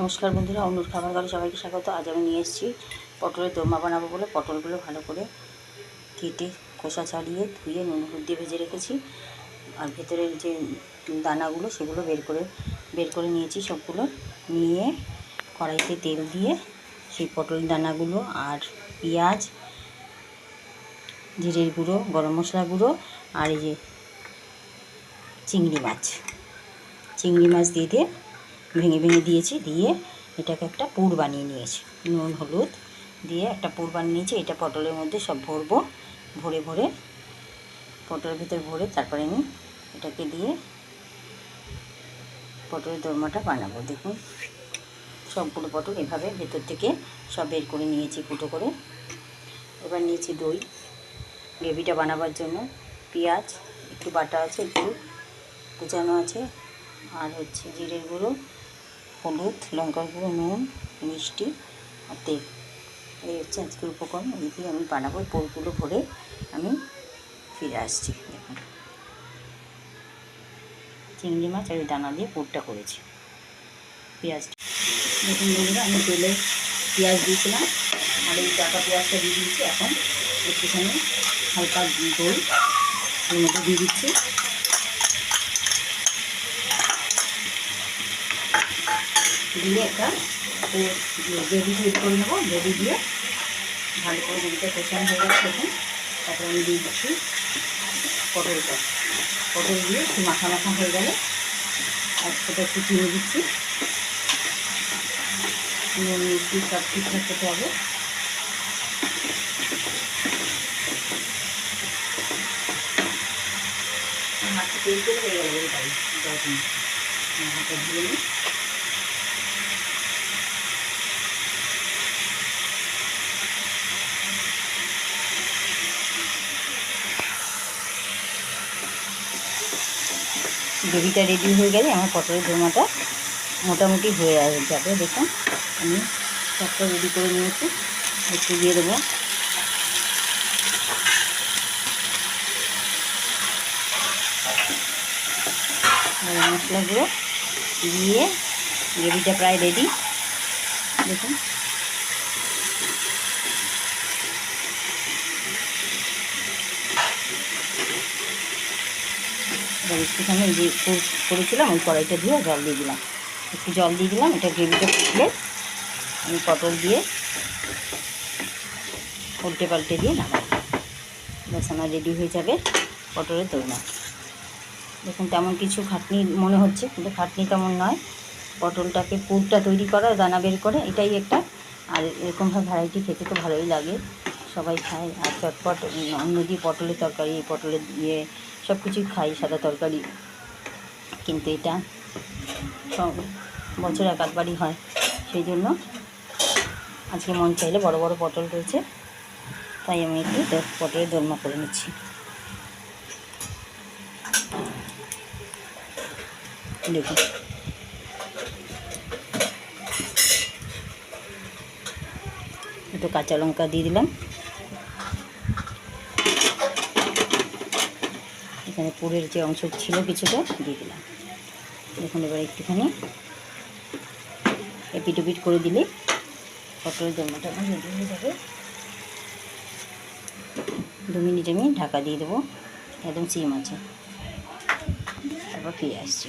নমস্কার বন্ধুরা অনুর খাবার ঘরে সবাইকে স্বাগত। আজ আমি নিয়ে এসেছি পটলের দোমা বানাবো বলে। পটলগুলো ভালো করে কেটে, খোসা ছাড়িয়ে ধুয়ে, নুন হলুদ দিয়ে ভেজে রেখেছি। আর ভেতরের যে দানাগুলো, সেগুলো বের করে বের করে নিয়েছি সবগুলো। নিয়ে কড়াইতে তেল দিয়ে সেই পটল দানাগুলো আর পেঁয়াজ, জিরের গুঁড়ো, গরম মশলা গুঁড়ো আর এই যে চিংড়ি মাছ। চিংড়ি মাছ দিয়ে দিয়ে ভেঙে ভেঙে দিয়েছি, দিয়ে এটাকে একটা পুর বানিয়ে নিয়েছি। নুন, হলুদ দিয়ে একটা পুর বানিয়ে নিয়েছি। এটা পটলের মধ্যে সব ভরবো, ভরে ভরে, পটলের ভিতর ভরে তারপরে আমি এটাকে দিয়ে পটলের দোরমাটা বানাবো। দেখুন, সবগুলো পটল এভাবে ভেতর থেকে সব বের করে নিয়েছি ফুটো করে। এবার নিয়েছি দই। গ্রেভিটা বানাবার জন্য পেঁয়াজ, একটু বাটা আছে, একটু কুচানো আছে, আর হচ্ছে জিরের গুঁড়ো হলুদ লঙ্কার গুঁড়ো, নুন, মিষ্টি আর তেল। এই হচ্ছে আজকের উপকরণ। এই দিয়ে আমি বানাবো। পোলগুলো ভরে আমি ফিরে আসছি। দেখুন। চিংড়ি মাছ আর দানা দিয়ে পুরটা করেছি। পেঁয়াজ দেখুন বন্ধুরা, আমি তেলে পেঁয়াজ দিয়েছিলাম। আর এই টাকা পেঁয়াজটা দিয়ে দিয়েছি। এখন একটুখানি হালকা এর মধ্যে দিয়ে দিচ্ছি। দিয়ে একটা গ্রেভি তৈরি করে নেব, গ্রেভি দিয়ে ভালো করে গ্রেভিটা কষানো হয়ে গেছে তারপরে আমি দিয়ে দিচ্ছি পটলটা। পটল দিয়ে একটু মাখা মাখা হয়ে গেলে আর সেটা একটু চিনি দিচ্ছি। নুন মিষ্টি সব ঠিকঠাক খেতে হবে। হাতে তেল করে হয়ে গেল হাতে ধুয়ে নিই। গ্রেভিটা রেডি হয়ে গেলে আমার পটলের দোরমাটা মোটামুটি হয়ে যাবে, দেখুন। আমি সবটা রেডি করে নিয়েছি। একটু দিয়ে দেবো। মশলাগুলো দিয়ে গ্রেভিটা প্রায় রেডি দেখুন। এবার একটুখানি যে করেছিলাম, ওই কড়াইটা দিয়ে জল দিয়ে দিলাম। একটু জল দিয়ে দিলাম, এটা গ্রেভিটা ফুটলে আমি পটল দিয়ে উল্টে পাল্টে দিয়ে নামাই ব্যাস, আমার রেডি হয়ে যাবে পটলের দোরমা। দেখুন, তেমন কিছু খাটনি মনে হচ্ছে, কিন্তু খাটনি তেমন নয়। পটলটাকে পুরটা তৈরি করা, দানা বের করে, এটাই একটা। আর এরকমভাবে ভ্যারাইটি খেতে তো ভালোই লাগে। সবাই খায়। আর চটপট অন্য দিয়ে পটলের তরকারি, পটলের দিয়ে সব কিছুই খাই, সাদা তরকারি। কিন্তু এটা সব বছর এক আধবারই হয়। সেই জন্য আজকে মন চাইলে বড় বড় পটল রয়েছে। তাই আমি একটু পটলের দোলমা করে নিচ্ছি। দেখুন একটু কাঁচা লঙ্কা দিয়ে দিলাম। এখানে পুরের যে অংশ ছিল কিছুটা দিয়ে দিলাম। দেখুন এবার একটুখানি এপিট ওপিট করে দিলে পটলের আমার রেডি হয়ে যাবে। দু মিনিট আমি ঢাকা দিয়ে দেবো। একদম সিম আছে। তারপর ফিরে আসছি।